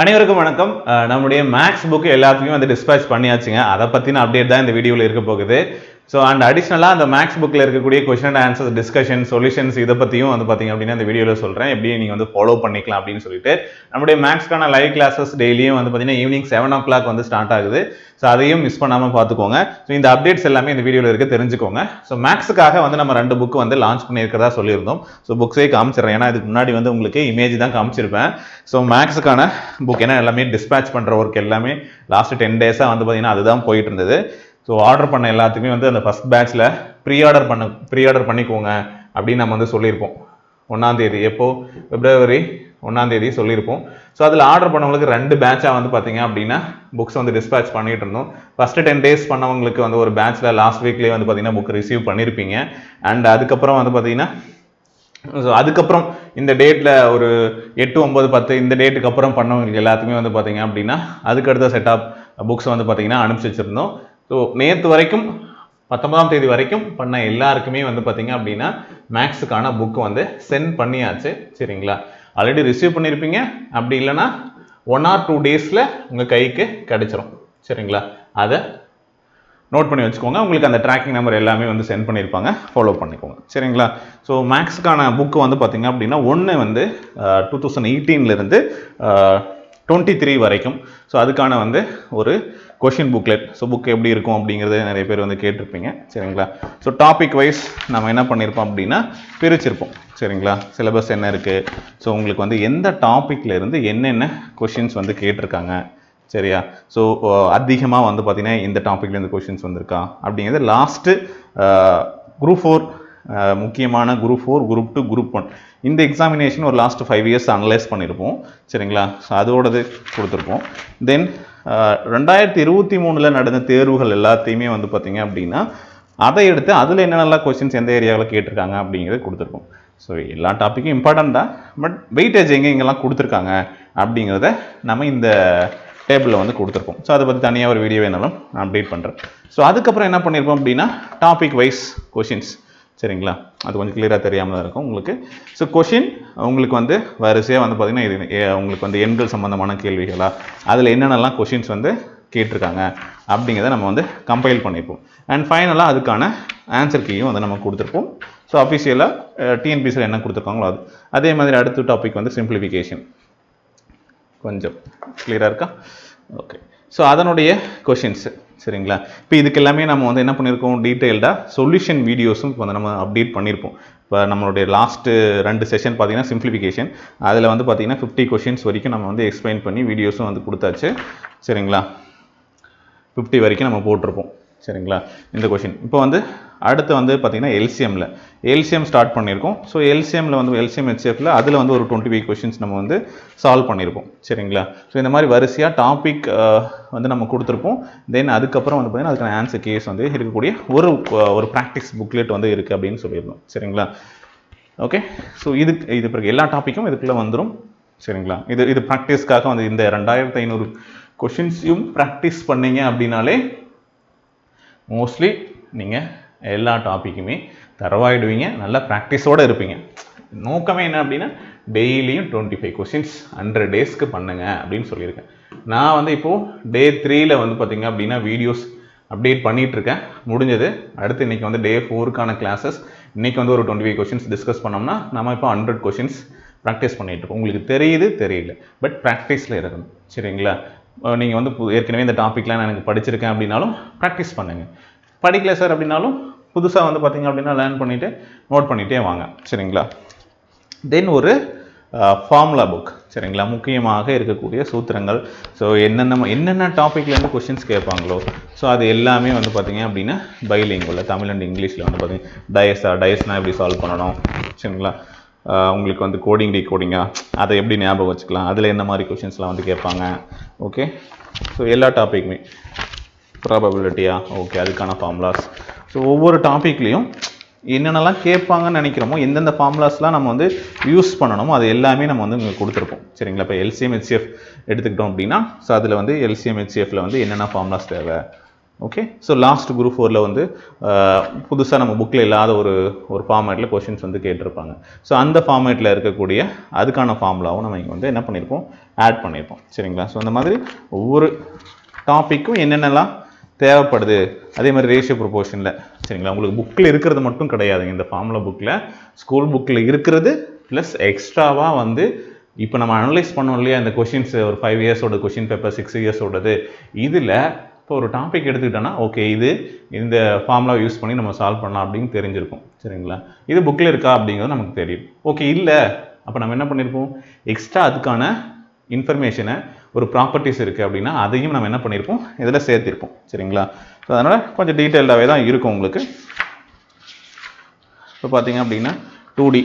அனைவருக்கும் வணக்கம். நம்முடைய மேக்ஸ் புக் எல்லாத்துக்கும் வந்து டிஸ்பேச் பண்ணியாச்சுங்க. அதை பற்றின அப்டேட் தான் இந்த வீடியோவில் இருக்க போகுது. ஸோ அண்ட் அடிஷ்னலாக அந்த மேக்ஸ் புக்கில் இருக்கக்கூடிய question and answers discussion solutions இதை பற்றியும் வந்து பார்த்தீங்க அப்படின்னா இந்த வீடியோவில் சொல்கிறேன் எப்படி நீங்கள் வந்து ஃபாலோ பண்ணிக்கலாம் அப்படின்னு சொல்லிட்டு. நம்முடைய மேக்ஸ்க்கான லைவ் கிளாஸஸ் டெய்லியும் வந்து பார்த்தீங்கன்னா ஈவினிங் செவன் ஓ கிளாக் வந்து ஸ்டார்ட் ஆகுது. ஸோ அதையும் மிஸ் பண்ணாமல் பார்த்துக்கோங்க ஸோ இந்த அப்டேட்ஸ் எல்லாமே இந்த வீடியோவில் இருக்க தெரிஞ்சுக்கோங்க. ஸோ மேக்ஸுக்காக வந்து நம்ம ரெண்டு புக் வந்து லான்ச் பண்ணியிருக்கிறதா சொல்லியிருந்தோம். ஸோ புக்ஸே காமிச்சிடுறேன். ஏன்னா இதுக்கு முன்னாடி வந்து உங்களுக்கு இமேஜ் தான் காமிச்சிருப்பேன். ஸோ மேக்ஸுக்கான புக் ஏன்னா எல்லாமே டிஸ்பேச் பண்ணுற ஒர்க் எல்லாமே லாஸ்ட் டென் டேஸாக வந்து பார்த்தீங்கன்னா அதுதான் போயிட்டு இருந்தது. ஸோ ஆர்டர் பண்ண எல்லாத்துக்குமே வந்து அந்த ஃபஸ்ட் பேட்ச்சில் ப்ரீ ஆர்டர் பண்ண ப்ரீ ஆர்டர் பண்ணிக்கோங்க அப்படின்னு நம்ம வந்து சொல்லியிருப்போம். ஒன்றாந்தேதி எப்போது பிப்ரவரி ஒன்றாந்தேதி சொல்லியிருப்போம். ஸோ அதில் ஆர்டர் பண்ணவங்களுக்கு ரெண்டு பேட்சாக வந்து பார்த்தீங்க அப்படின்னா புக்ஸ் வந்து டிஸ்பேச் பண்ணிட்டு இருந்தோம். ஃபஸ்ட்டு டென் டேஸ் பண்ணவங்களுக்கு வந்து ஒரு பேட்ச்சில் லாஸ்ட் வீக்லேயே வந்து பார்த்திங்கன்னா புக் ரிசீவ் பண்ணியிருப்பீங்க அண்ட் அதுக்கப்புறம் வந்து பார்த்தீங்கன்னா ஸோ அதுக்கப்புறம் இந்த டேட்டில் ஒரு எட்டு ஒம்பது பத்து இந்த டேட்டுக்கு அப்புறம் பண்ணவங்களுக்கு எல்லாத்துக்குமே வந்து பார்த்தீங்க அப்படின்னா அதுக்கடுத்த செட் ஆஃப் புக்ஸ் வந்து பார்த்திங்கன்னா அனுப்பிச்சி வச்சுருந்தோம். ஸோ நேற்று வரைக்கும் பத்தொன்பதாம் தேதி வரைக்கும் பண்ண எல்லாருக்குமே வந்து பார்த்தீங்க அப்படின்னா மேக்ஸுக்கான புக் வந்து சென்ட் பண்ணியாச்சு. சரிங்களா? ஆல்ரெடி ரிசீவ் பண்ணியிருப்பீங்க அப்படி இல்லைன்னா ஒன் ஆர் டூ டேஸில் உங்கள் கைக்கு கிடைச்சிரும். சரிங்களா? அதை நோட் பண்ணி வச்சுக்கோங்க. உங்களுக்கு அந்த ட்ராக்கிங் நம்பர் எல்லாமே வந்து சென்ட் பண்ணியிருப்பாங்க ஃபாலோ பண்ணிக்கோங்க. சரிங்களா? ஸோ மேக்ஸுக்கான புக்கு வந்து பார்த்தீங்க அப்படின்னா ஒன்று வந்து டூ தௌசண்ட் எயிட்டீன்லேருந்து டுவெண்ட்டி த்ரீ வரைக்கும். ஸோ அதுக்கான வந்து ஒரு கொஷின் புக்லெட் ஸோ புக் எப்படி இருக்கும் அப்படிங்கிறத நிறைய பேர் வந்து கேட்டிருப்பீங்க. சரிங்களா? ஸோ டாபிக் வைஸ் நம்ம என்ன பண்ணியிருப்போம் அப்படின்னா பிரிச்சிருப்போம். சரிங்களா? சிலபஸ் என்ன இருக்குது ஸோ உங்களுக்கு வந்து எந்த டாப்பிக்லேருந்து என்னென்ன கொஷின்ஸ் வந்து கேட்டிருக்காங்க? சரியா? ஸோ அதிகமாக வந்து பார்த்திங்கன்னா இந்த டாப்பிக்லேருந்து கொஷின்ஸ் வந்திருக்கா? அப்படிங்கிறது லாஸ்ட்டு குரூப் ஃபோர் முக்கியமான group four group two group one இந்த எக்ஸாமினேஷன் ஒரு லாஸ்ட் ஃபைவ் இயர்ஸ் அனலைஸ் பண்ணியிருப்போம். சரிங்களா? ஸோ அதோடது கொடுத்துருப்போம். தென் ரெண்டாயிரத்தி இருபத்தி மூணில் நடந்த தேர்வுகள் எல்லாத்தையுமே வந்து பார்த்தீங்க அப்படின்னா அதை எடுத்து அதில் என்னென்னலாம் கொஸ்டின்ஸ் எந்த ஏரியாவில் கேட்டிருக்காங்க அப்படிங்கிறத கொடுத்துருப்போம். ஸோ எல்லா டாப்பிக்கும் இம்பார்ட்டன்ட் தான். பட் வெயிட்டேஜ் எங்கே இங்கெல்லாம் கொடுத்துருக்காங்க அப்படிங்கிறத நம்ம இந்த டேபிளில் வந்து கொடுத்துருப்போம். ஸோ அதை பற்றி தனியாக ஒரு வீடியோ வேணாலும் நான் அப்டேட் பண்ணுறேன் ஸோ அதுக்கப்புறம் என்ன பண்ணியிருப்போம் அப்படின்னா டாபிக் வைஸ் கொஷின்ஸ் சரிங்களா? அது கொஞ்சம் கிளியராக தெரியாமல் தான் இருக்கும் உங்களுக்கு. ஸோ கொஷின் உங்களுக்கு வந்து வரிசையாக வந்து பார்த்திங்கன்னா இது உங்களுக்கு வந்து எண்கள் சம்மந்தமான கேள்விகளா அதில் என்னென்னலாம் கொஷின்ஸ் வந்து கேட்டிருக்காங்க அப்படிங்கிறத நம்ம வந்து கம்பைல் பண்ணிப்போம். அண்ட் ஃபைனலாக அதுக்கான ஆன்சர் கீயும் வந்து நம்ம கொடுத்துருப்போம். ஸோ அஃபிஷியலாக டிஎன்பிசியில் என்ன கொடுத்துருக்காங்களோ அது. அதே மாதிரி அடுத்த டாபிக் வந்து சிம்பிளிஃபிகேஷன் கொஞ்சம் கிளியராக இருக்கா? ஓகே ஸோ அதனுடைய கொஷின்ஸு சரிங்களா? இப்போ இதுக்கு எல்லாமே நம்ம வந்து என்ன பண்ணியிருக்கோம் டீட்டெயில்டாக சொல்யூஷன் வீடியோஸும் இப்போ வந்து நம்ம அப்டேட் பண்ணியிருப்போம் இப்போ நம்மளுடைய லாஸ்ட்டு ரெண்டு செஷன் பார்த்தீங்கன்னா சிம்பிளிஃபிகேஷன் அதில் வந்து பார்த்தீங்கன்னா ஃபிஃப்டி கொஷின்ஸ் வரைக்கும் நம்ம வந்து எக்ஸ்பிளைன் பண்ணி வீடியோஸும் வந்து கொடுத்தாச்சு. சரிங்களா? ஃபிஃப்டி வரைக்கும் நம்ம போட்டிருப்போம். சரிங்களா? இந்த கொஷின் இப்போ வந்து அடுத்து வந்து பார்த்திங்கன்னா எல்சிஎம்மில் எல்சிஎம் ஸ்டார்ட் பண்ணியிருக்கோம். ஸோ எல்சிஎம்மில் வந்து எல்சிஎம் ஹெச்எஃப்ல அதில் வந்து ஒரு டுவெண்ட்டி ஃபைவ் கொஷின்ஸ் நம்ம வந்து சால்வ் பண்ணியிருப்போம். சரிங்களா? ஸோ இந்த மாதிரி வரிசையாக டாபிக் வந்து நம்ம கொடுத்துருப்போம். தென் அதுக்கப்புறம் வந்து பார்த்தீங்கன்னா அதுக்கான ஆன்சர் கேஸ் வந்து இருக்கக்கூடிய ஒரு ஒரு ப்ராக்டிஸ் புக்லெட் வந்து இருக்குது அப்படின்னு சொல்லியிருந்தோம். சரிங்களா? ஓகே ஸோ இது இது பிறகு எல்லா டாப்பிக்கும் இதுக்குள்ளே வந்துடும் சரிங்களா? இது இது ப்ராக்டிஸ்க்காக வந்து இந்த ரெண்டாயிரத்து ஐநூறு கொஷின்ஸையும் ப்ராக்டிஸ் பண்ணீங்க அப்படின்னாலே மோஸ்ட்லி நீங்கள் எல்லா டாப்பிக்குமே தரவாயிடுவீங்க நல்லா ப்ராக்டிஸோடு இருப்பீங்க. நோக்கமே என்ன அப்படின்னா டெய்லியும் டுவெண்ட்டி ஃபைவ் கொஷின்ஸ் ஹண்ட்ரட் டேஸ்க்கு பண்ணுங்க அப்படின்னு சொல்லியிருக்கேன். நான் வந்து இப்போது டே த்ரீயில் வந்து பார்த்திங்க அப்படின்னா வீடியோஸ் அப்டேட் பண்ணிகிட்ருக்கேன் முடிஞ்சது. அடுத்து இன்றைக்கி வந்து டே ஃபோருக்கான கிளாஸஸ் இன்றைக்கி வந்து ஒரு டுவெண்ட்டி ஃபைவ் கொஷின்ஸ் டிஸ்கஸ் பண்ணோம்னா நம்ம இப்போ ஹண்ட்ரட் கொஷின்ஸ் ப்ராக்டிஸ் பண்ணிகிட்ருக்கோம் இருக்கோம் உங்களுக்கு தெரியுது தெரியல. பட் ப்ராக்டிஸில் இருக்கணும். சரிங்களா? நீங்கள் வந்து ஏற்கனவே இந்த டாப்பிக்லாம் நான் எனக்கு படிச்சிருக்கேன் அப்படின்னாலும் ப்ராக்டிஸ் பண்ணுங்கள் படிக்கல சார் அப்படின்னாலும் புதுசாக வந்து பார்த்தீங்க அப்படின்னா லேர்ன் பண்ணிவிட்டு நோட் பண்ணிகிட்டே வாங்க. சரிங்களா? தென் ஒரு ஃபார்முலா புக் சரிங்களா? முக்கியமாக இருக்கக்கூடிய சூத்திரங்கள். ஸோ என்னென்ன என்னென்ன டாப்பிக்லேருந்து கொஷின்ஸ் கேட்பாங்களோ ஸோ அது எல்லாமே வந்து பார்த்தீங்க அப்படின்னா பைலிங்குள்ள தமிழ் அண்ட் இங்கிலீஷில் வந்து பார்த்திங்க டயஸா டயஸ்னால் எப்படி சால்வ் பண்ணணும்? சரிங்களா? உங்களுக்கு வந்து கோடிங் டிகோடிங்கா அதை எப்படி ஞாபகம் வச்சுக்கலாம்? அதில் என்ன மாதிரி கொஷின்ஸ்லாம் வந்து கேட்பாங்க? ஓகே ஸோ எல்லா டாப்பிக்குமே ப்ராபபிலிட்டியா ஓகே அதுக்கான ஃபார்முலாஸ் ஸோ ஒவ்வொரு டாப்பிக்லேயும் என்னென்னலாம் கேட்பாங்கன்னு நினைக்கிறோமோ எந்தெந்த ஃபார்முலாஸ்லாம் நம்ம வந்து யூஸ் பண்ணணுமோ அது எல்லாமே நம்ம வந்து இங்கே கொடுத்துருப்போம். சரிங்களா? இப்போ எல்சிஎம் ஹெச்சிஎஃப் எடுத்துக்கிட்டோம் அப்படின்னா ஸோ அதில் வந்து எல்சிஎம் ஹெச்சிஎஃப்ல வந்து என்னென்ன ஃபார்முலாஸ் தேவை? ஓகே ஸோ லாஸ்ட் குரூப் ஃபோரில் வந்து uh, புதுசாக நம்ம புக்கில் இல்லாத ஒரு ஒரு ஃபார்மேட்டில் கொஷின்ஸ் வந்து கேட்டிருப்பாங்க. ஸோ அந்த ஃபார்மேட்டில் இருக்கக்கூடிய அதுக்கான ஃபார்முலாவும் நம்ம இங்கே வந்து என்ன பண்ணியிருப்போம் ஆட் பண்ணியிருப்போம் சரிங்களா? ஸோ அந்த மாதிரி ஒவ்வொரு டாப்பிக்கும் என்னென்னலாம் தேவைப்படுது? அதே மாதிரி ரேஷியோ ப்ரொபோர்ஷனில் சரிங்களா? உங்களுக்கு புக்கில் இருக்கிறது மட்டும் கிடையாதுங்க. இந்த ஃபார்முலா புக்கில் ஸ்கூல் புக்கில் இருக்கிறது ப்ளஸ் எக்ஸ்ட்ராவாக வந்து இப்போ நம்ம அனலைஸ் பண்ணோம் இல்லையா? இந்த கொஷின்ஸ் ஒரு ஃபைவ் இயர்ஸோட கொஷின் பேப்பர் சிக்ஸ் இயர்ஸோடது இதில் இப்போ ஒரு டாபிக் எடுத்துக்கிட்டோன்னா ஓகே இது இந்த ஃபார்முலா யூஸ் பண்ணி நம்ம சால்வ் பண்ணலாம் அப்படின்னு தெரிஞ்சிருக்கும். சரிங்களா? இது புக்கில் இருக்கா அப்படிங்கிறது நமக்கு தெரியும். ஓகே இல்லை. அப்போ நம்ம என்ன பண்ணியிருப்போம் எக்ஸ்ட்ரா அதுக்கான இன்ஃபர்மேஷனை ஒரு ப்ராப்பர்ட்டிஸ் இருக்குது அப்படின்னா அதையும் நம்ம என்ன பண்ணியிருப்போம் இதில் சேர்த்திருப்போம். சரிங்களா? ஸோ அதனால் கொஞ்சம் டீட்டெயில்டாகவே தான் இருக்கும் உங்களுக்கு. இப்போ பார்த்தீங்க அப்படின்னா டூ டி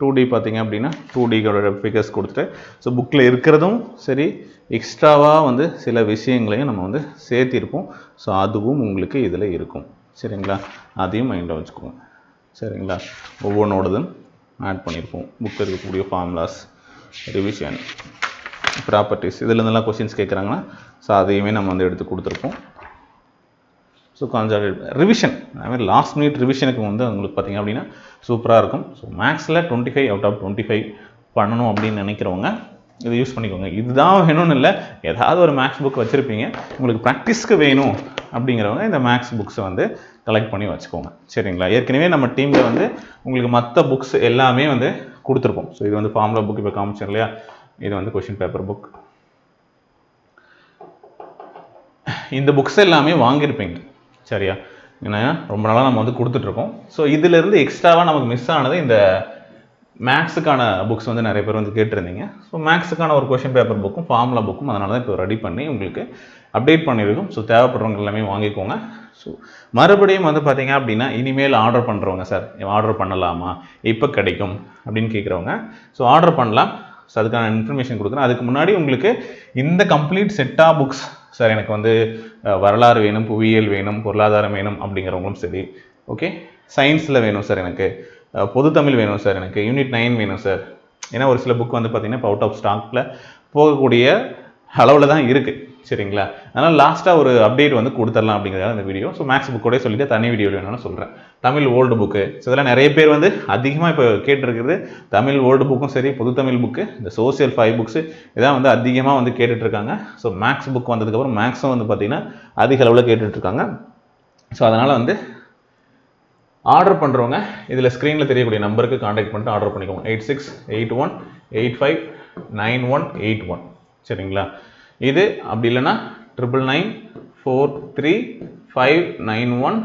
டூ டி பார்த்தீங்க அப்படின்னா டூ டிகளோட ஃபிகர்ஸ் கொடுத்துட்டு ஸோ புக்கில் இருக்கிறதும் சரி எக்ஸ்ட்ராவாக வந்து சில விஷயங்களையும் நம்ம வந்து சேர்த்திருப்போம். ஸோ அதுவும் உங்களுக்கு இதில் இருக்கும். சரிங்களா? அதையும் மைண்டில் வச்சுக்கோங்க. சரிங்களா? ஒவ்வொன்றோடதும் ஆட் பண்ணியிருப்போம் புக்கில் இருக்கக்கூடிய ஃபார்முலாஸ் ரிவிஷன் ப்ராப்பர்ட்டிஸ் இதுல இருந்தெல்லாம் கொஷின்ஸ் கேட்குறாங்கன்னா ஸோ அதையுமே நம்ம வந்து எடுத்து கொடுத்துருப்போம். ஸோ கொஞ்சம் ரிவிஷன் அதுமாதிரி லாஸ்ட் மினிட் ரிவிஷனுக்கு வந்து உங்களுக்கு பார்த்தீங்க அப்படின்னா சூப்பராக இருக்கும். ஸோ மேக்ஸில் twenty five out of twenty five பண்ணணும் அப்படின்னு நினைக்கிறவங்க இதை யூஸ் பண்ணிக்கோங்க. இதுதான் வேணும்னு இல்லை. ஏதாவது ஒரு மேக்ஸ் புக் வச்சுருப்பீங்க. உங்களுக்கு ப்ராக்டிஸ்க்கு வேணும் அப்படிங்கிறவங்க இந்த மேக்ஸ் புக்ஸை வந்து கலெக்ட் பண்ணி வச்சுக்கோங்க. சரிங்களா? ஏற்கனவே நம்ம டீமில் வந்து உங்களுக்கு மற்ற புக்ஸ் எல்லாமே வந்து கொடுத்துருப்போம். ஸோ இது வந்து ஃபார்முலா புக் இப்போ காமிச்சோம் இல்லையா? இது வந்து கொஷின் பேப்பர் புக் இந்த புக்ஸ் எல்லாமே வாங்கியிருப்பீங்க. சரியா? ஏன்னா ரொம்ப நாளாக நம்ம வந்து கொடுத்துட்ருக்கோம். ஸோ இதிலேருந்து எக்ஸ்ட்ராவாக நமக்கு மிஸ் ஆனது இந்த மேக்ஸுக்கான புக்ஸ் வந்து நிறைய பேர் வந்து கேட்டிருந்தீங்க. ஸோ மேக்ஸுக்கான ஒரு கொஷின் பேப்பர் புக்கும் ஃபார்முலா புக்கும் அதனால தான் இப்போ ரெடி பண்ணி உங்களுக்கு அப்டேட் பண்ணியிருக்கோம். ஸோ தேவைப்படுறவங்க எல்லாமே வாங்கிக்கோங்க. ஸோ மறுபடியும் வந்து பார்த்தீங்க அப்படின்னா இனிமேல் ஆர்டர் பண்ணுறவங்க சார் ஆர்டர் பண்ணலாமா? இப்போ கிடைக்கும்? அப்படின்னு கேட்குறவங்க. ஸோ ஆர்டர் பண்ணலாம். ஸோ அதுக்கான இன்ஃபர்மேஷன் கொடுக்குறேன். அதுக்கு முன்னாடி உங்களுக்கு இந்த கம்ப்ளீட் செட்டாக புக்ஸ் சார் எனக்கு வந்து வரலாறு வேணும் புவியியல் வேணும் பொருளாதாரம் வேணும் அப்படிங்கிறவங்களும் சரி. ஓகே சயின்ஸில் வேணும் சார் எனக்கு. பொது தமிழ் வேணும் சார் எனக்கு. யூனிட் நைன் வேணும் சார். ஏன்னா ஒரு சில புக் வந்து பார்த்திங்கன்னா இப்போ அவுட் ஆஃப் ஸ்டாக்கில் போகக்கூடிய அளவில் தான் இருக்குது சரிங்களா? அதனால் லாஸ்ட்டாக ஒரு அப்டேட் வந்து கொடுத்துடலாம் அப்படிங்கிறதால இந்த வீடியோ ஸோ மேக்ஸ் புக்கோடய சொல்லிட்டு தனி வீடியோ வேணும்னு சொல்கிறேன் தமிழ் ஓல்டு புக்கு ஸோ இதெல்லாம் நிறைய பேர் வந்து அதிகமாக இப்போ கேட்டிருக்கிறது தமிழ் ஓல்டு புக்கும் சரி புது தமிழ் புக்கு இந்த சோசியல் ஃபைவ் புக்ஸு இதான் வந்து அதிகமாக வந்து கேட்டுட்ருக்காங்க ஸோ மேக்ஸ் புக் வந்ததுக்கப்புறம் மேக்ஸும் வந்து பார்த்திங்கன்னா அதிக அளவில் கேட்டுட்ருக்காங்க ஸோ அதனால் வந்து ஆர்டர் பண்ணுறவங்க இதில் ஸ்க்ரீனில் தெரியக்கூடிய நம்பருக்கு காண்டாக்ட் பண்ணிட்டு ஆர்டர் பண்ணிக்கோங்க. Eight six eight one eight five nine one eight one சரிங்களா? இது அப்படி இல்லைன்னா triple nine four three five nine one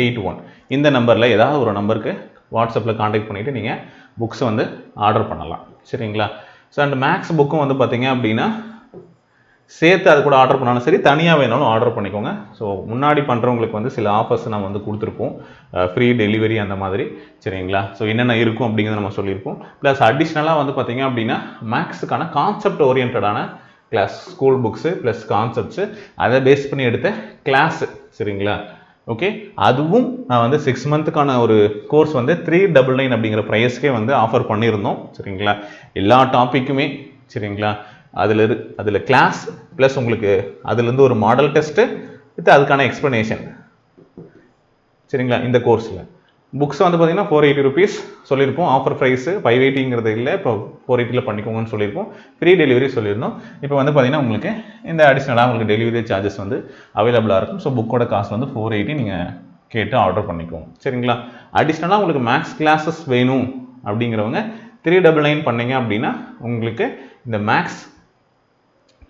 eight one இந்த நம்பரில் ஏதாவது ஒரு நம்பருக்கு வாட்ஸ்அப்பில் காண்டாக்ட் பண்ணிவிட்டு நீங்கள் புக்ஸை வந்து ஆர்டர் பண்ணலாம். சரிங்களா? ஸோ அண்ட் மேக்ஸ் புக்கும் வந்து பார்த்தீங்க அப்படின்னா சேர்த்து அது கூட ஆர்டர் பண்ணாலும் சரி தனியாக வேணாலும் ஆர்டர் பண்ணிக்கோங்க. ஸோ முன்னாடி பண்ணுறவங்களுக்கு வந்து சில ஆஃபர்ஸ் நம்ம வந்து கொடுத்துருப்போம். ஃப்ரீ டெலிவரி அந்த மாதிரி. சரிங்களா? ஸோ என்னென்ன இருக்கும் அப்படிங்கிறத நம்ம சொல்லியிருப்போம். ப்ளஸ் அடிஷ்னலாக வந்து பார்த்தீங்க அப்படின்னா மேக்ஸுக்கான concept ஓரியன்டான class school books plus concepts அதை பேஸ் பண்ணி எடுத்த கிளாஸு சரிங்களா? ஓகே அதுவும் நான் வந்து சிக்ஸ் மந்த்துக்கான ஒரு கோர்ஸ் வந்து த்ரீ டபுள் நைன் அப்படிங்கிற ப்ரைஸ்க்கே வந்து ஆஃபர் பண்ணியிருந்தோம் சரிங்களா? எல்லா டாப்பிக்குமே சரிங்களா? அதில் இரு அதில் கிளாஸ் ப்ளஸ் உங்களுக்கு அதுலேருந்து ஒரு மாடல் டெஸ்ட்டு வித் அதுக்கான எக்ஸ்ப்ளனேஷன் சரிங்களா? இந்த கோர்ஸில் புக்ஸ் வந்து பார்த்தீங்கன்னா ஃபோர் எயிட்டி ருபீஸ் சொல்லியிருப்போம். ஆஃபர் ப்ரைஸு ஃபைவ் எயிட்டிங்கிறது இல்லை. இப்போ ஃபோர் எயிட்டியில் பண்ணிக்கோங்கன்னு சொல்லியிருப்போம். ஃப்ரீ டெலிவரி சொல்லியிருந்தோம். இப்போ வந்து பார்த்தீங்கன்னா உங்களுக்கு இந்த அடிஷ்னலாக உங்களுக்கு டெலிவரி சார்ஜஸ் வந்து அவைலபிளாக இருக்கும். ஸோ புக்கோட காசு வந்து ஃபோர் எயிட்டி நீங்கள் கேட்டு ஆர்டர் பண்ணிக்கோங்க. சரிங்களா? அடிஷ்னலாக உங்களுக்கு மேக்ஸ் கிளாஸஸ் வேணும் அப்படிங்கிறவங்க த்ரீ டபுள் நைன் பண்ணீங்க அப்படின்னா உங்களுக்கு இந்த மேக்ஸ்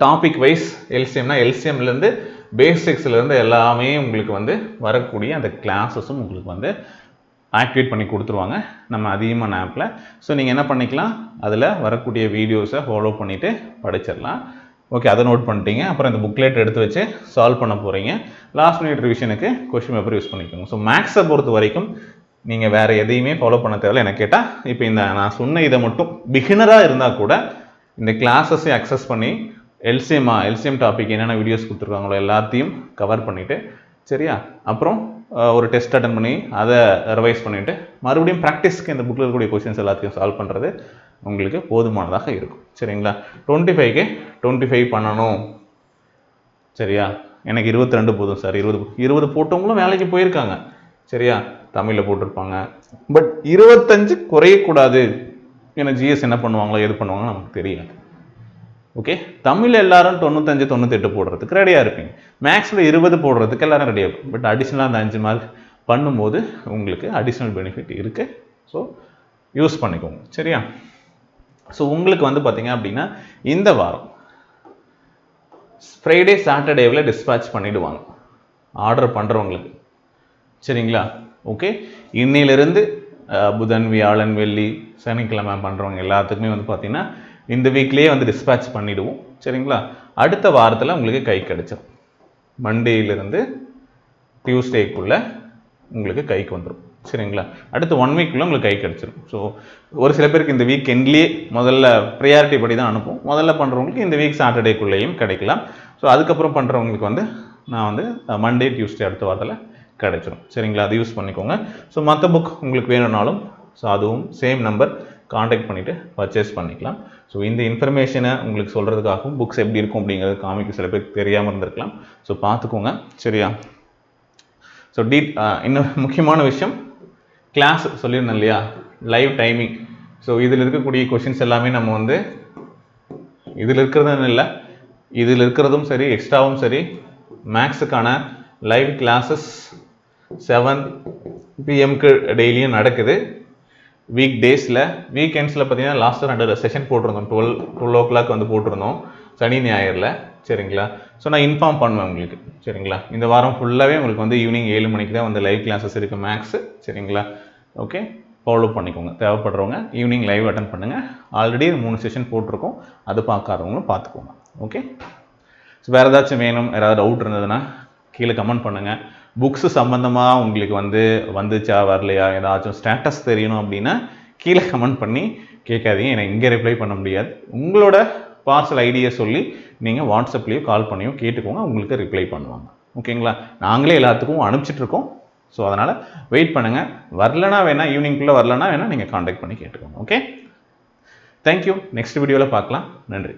டாபிக் வைஸ் எல்சிஎம்னா எல்சிஎம்லேருந்து பேசிக்ஸ்லேருந்து எல்லாமே உங்களுக்கு வந்து வரக்கூடிய அந்த கிளாஸஸும் உங்களுக்கு வந்து ஆக்டிவேட் பண்ணி கொடுத்துருவாங்க. நம்ம அதிகமான ஆப்பில் ஸோ நீங்கள் என்ன பண்ணிக்கலாம்? அதில் வரக்கூடிய வீடியோஸை ஃபாலோ பண்ணிவிட்டு படிச்சிடலாம். ஓகே அதை நோட் பண்ணிட்டீங்க. அப்புறம் இந்த புக்லெட் எடுத்து வச்சு சால்வ் பண்ண போகிறீங்க லாஸ்ட் மினிட் ரிவிஷனுக்கு கொஷின் பேப்பர் யூஸ் பண்ணிக்கோங்க. ஸோ மேக்ஸை பொறுத்த வரைக்கும் நீங்கள் வேறு எதையுமே ஃபாலோ பண்ண தேவையில்ல. எனக்கு கேட்டால் இப்போ இந்த நான் சொன்ன இதை மட்டும் பிகினராக இருந்தால் கூட இந்த கிளாஸஸை அக்சஸ் பண்ணி எல்சிஎம்மா எல்சிஎம் டாபிக் என்னென்ன வீடியோஸ் கொடுத்துருக்காங்களோ எல்லாத்தையும் கவர் பண்ணிவிட்டு சரியா? அப்புறம் ஒரு டெஸ்ட் அட்டன் பண்ணி அதை ரிவைஸ் பண்ணிவிட்டு மறுபடியும் ப்ராக்டிஸ்க்கு இந்த புக்கில் இருக்கக்கூடிய கொஷின்ஸ் எல்லாத்தையும் சால்வ் பண்ணுறது உங்களுக்கு போதுமானதாக இருக்கும். சரிங்களா? டுவெண்ட்டி ஃபைவ்க்கு டுவெண்ட்டி ஃபைவ் பண்ணணும். சரியா? எனக்கு இருபத்தி ரெண்டு போதும் சார் இருபது இருபது போட்டவங்களும் வேலைக்கு போயிருக்காங்க. சரியா? தமிழில் போட்டிருப்பாங்க. பட் இருபத்தஞ்சு குறையக்கூடாது. ஏன்னா ஜிஎஸ் என்ன பண்ணுவாங்களோ எது பண்ணுவாங்களோ நமக்கு தெரியாது. ஓகே தமிழ் எல்லாரும் தொண்ணூத்தஞ்சு தொண்ணூத்தெட்டு போடுறதுக்கு ரெடியாக இருப்பீங்க. மேக்ஸில் இருபது போடுறதுக்கு எல்லாரும் ரெடியாக இருக்கும் பட் அடிஷ்னலாக அந்த அஞ்சு மார்க் பண்ணும்போது உங்களுக்கு அடிஷ்னல் பெனிஃபிட் இருக்குது ஸோ யூஸ் பண்ணிக்கோங்க. சரியா? ஸோ உங்களுக்கு வந்து பார்த்தீங்க அப்படின்னா இந்த வாரம் ஃப்ரைடே சாட்டர்டேவில் டிஸ்பேட்ச் பண்ணிவிடுவாங்க ஆர்டர் பண்ணுறவங்களுக்கு சரிங்களா? ஓகே இன்னையிலிருந்து புதன் வியாழன் வெள்ளி சனிக்கிழமை பண்ணுறவங்க எல்லாத்துக்குமே வந்து பார்த்திங்கன்னா இந்த வீக்லேயே வந்து டிஸ்பேட்ச் பண்ணிவிடுவோம் சரிங்களா? அடுத்த வாரத்தில் உங்களுக்கு கை கிடைச்சிடும் மண்டேயிலிருந்து டியூஸ்டேக்குள்ளே உங்களுக்கு கைக்கு வந்துடும் சரிங்களா? அடுத்து ஒன் வீக்குள்ளே உங்களுக்கு கை கிடச்சிடும் ஸோ ஒரு சில பேருக்கு இந்த வீக் எண்ட்லேயே முதல்ல ப்ரையாரிட்டி படி தான் அனுப்பும் முதல்ல பண்ணுறவங்களுக்கு இந்த வீக் சாட்டர்டேக்குள்ளேயும் கிடைக்கலாம். ஸோ அதுக்கப்புறம் பண்ணுறவங்களுக்கு வந்து நான் வந்து மண்டே டியூஸ்டே அடுத்த வாரத்தில் கிடைச்சிடும் சரிங்களா? அது யூஸ் பண்ணிக்கோங்க. ஸோ மற்ற புக் உங்களுக்கு வேணும்னாலும் ஸோ அதுவும் சேம் நம்பர் காண்டாக்ட் பண்ணிவிட்டு பர்ச்சேஸ் பண்ணிக்கலாம். ஸோ இந்த இன்ஃபர்மேஷனை உங்களுக்கு சொல்கிறதுக்காகவும் புக்ஸ் எப்படி இருக்கும் அப்படிங்கிறது காமிக்கு சில பேருக்கு தெரியாமல் இருந்திருக்கலாம். ஸோ பார்த்துக்கோங்க. சரியா? ஸோ டீ இன்னும் முக்கியமான விஷயம் கிளாஸ் சொல்லியிருந்தேன் இல்லையா? லைவ் டைமிங் ஸோ இதில் இருக்கக்கூடிய கொஷின்ஸ் எல்லாமே நம்ம வந்து இதில் இருக்கிறதுன்னு இல்லை இதில் இருக்கிறதும் சரி எக்ஸ்ட்ராவும் சரி மேக்ஸுக்கான லைவ் கிளாஸஸ் செவன் பிஎம்க்கு டெய்லியும் நடக்குது. வீக் டேஸில் வீக்கெண்ட்ஸில் பார்த்தீங்கன்னா லாஸ்ட்டு ரெண்டு செஷன் போட்டிருந்தோம். டுவெல் டுவெல் ஓ கிளாக் வந்து போட்டிருந்தோம். சனி ஞாயிறில். சரிங்களா? ஸோ நான் இன்ஃபார்ம் பண்ணுவேன் உங்களுக்கு. சரிங்களா? இந்த வாரம் ஃபுல்லாகவே உங்களுக்கு வந்து ஈவினிங் ஏழு மணிக்கு தான் வந்து லைவ் கிளாஸஸ் இருக்குது மேக்ஸு சரிங்களா? ஓகே ஃபாலோ பண்ணிக்கோங்க. தேவைப்படுறவங்க ஈவினிங் லைவ் அட்டன் பண்ணுங்கள் ஆல்ரெடி மூணு செஷன் போட்டிருக்கோம். அது பார்க்காதவங்களும் பார்த்துக்கோங்க. ஓகே ஸோ வேறு ஏதாச்சும் வேணும் யாராவது டவுட் இருந்ததுன்னா கீழே கமெண்ட் பண்ணுங்கள் புக்ஸு சம்மந்தமாக உங்களுக்கு வந்து வந்துச்சா வரலையா ஏதாச்சும் ஸ்டேட்டஸ் தெரியணும் அப்படின்னா கீழே கமெண்ட் பண்ணி கேட்காதீங்க. எனக்கு இங்கே ரிப்ளை பண்ண முடியாது. உங்களோட பார்சல் ஐடியை சொல்லி நீங்கள் வாட்ஸ்அப்லேயோ கால் பண்ணியோ கேட்டுக்கோங்க. உங்களுக்கு ரிப்ளை பண்ணுவாங்க. ஓகேங்களா நாங்களே எல்லாத்துக்கும் அனுப்பிச்சிட்ருக்கோம் ஸோ அதனால் வெயிட் பண்ணுங்கள் வரலனா வேணால் ஈவினிங்குள்ளே வரலனா வேணால் நீங்கள் காண்டாக்ட் பண்ணி கேட்டுக்கோங்க. ஓகே தேங்க்யூ நெக்ஸ்ட் வீடியோவில் பார்க்கலாம். நன்றி.